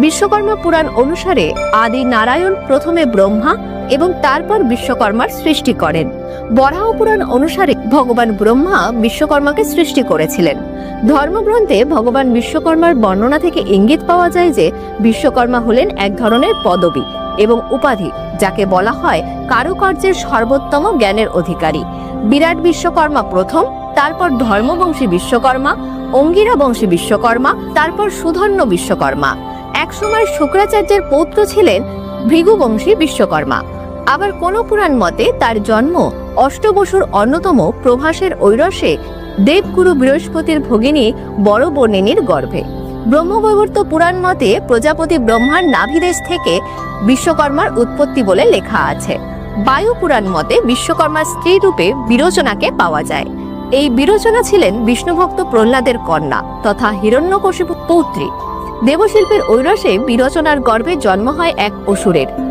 বিশ্বকর্মা পুরাণ অনুসারে আদি নারায়ণ প্রথমে ব্রহ্মা এবং তারপর বিশ্বকর্মার সৃষ্টি করেন। বরাহ পুরাণ অনুসারে ভগবান ব্রহ্মা বিশ্বকর্মাকে সৃষ্টি করেছিলেন। ধর্মগ্রন্থে ভগবান বিশ্বকর্মার বর্ণনা থেকে ইঙ্গিত পাওয়া যায় যে, বিশ্বকর্মা হলেন এক ধরনের পদবী এবং উপাধি, যাকে বলা হয় কারুকার্যের সর্বোত্তম জ্ঞানের অধিকারী। বিরাট বিশ্বকর্মা প্রথম, তারপর ধর্মবংশী বিশ্বকর্মা অঙ্গিরা বংশী বিশ্বকর্মা, তারপর সুধন্য বিশ্বকর্মা। একসময় শুক্রাচার্যের পৌত্র ছিলেন ভৃগুবংশী বিশ্বকর্মা। আবার কোন পুরাণ মতে তার জন্ম অষ্টবসুর অন্যতম প্রভাসের ঐরসে দেবগুরু বৃহস্পতির ভগিনী বড় বর্ণিনীর গর্ভে। ব্রহ্মবৈবর্ত পুরাণ মতে প্রজাপতি ব্রহ্মার নাভিদেশ থেকে বিশ্বকর্মার উৎপত্তি বলে লেখা আছে। বায়ু পুরাণ মতে বিশ্বকর্মার স্ত্রী রূপে বিরোচনাকে পাওয়া যায়। এই বিরোচনা ছিলেন বিষ্ণুভক্ত প্রহ্লাদের কন্যা তথা হিরণ্যকশিপু পৌত্রী। দেবশিল্পের ঐরসে বিরচনার গর্ভে জন্ম হয় এক অসুরের।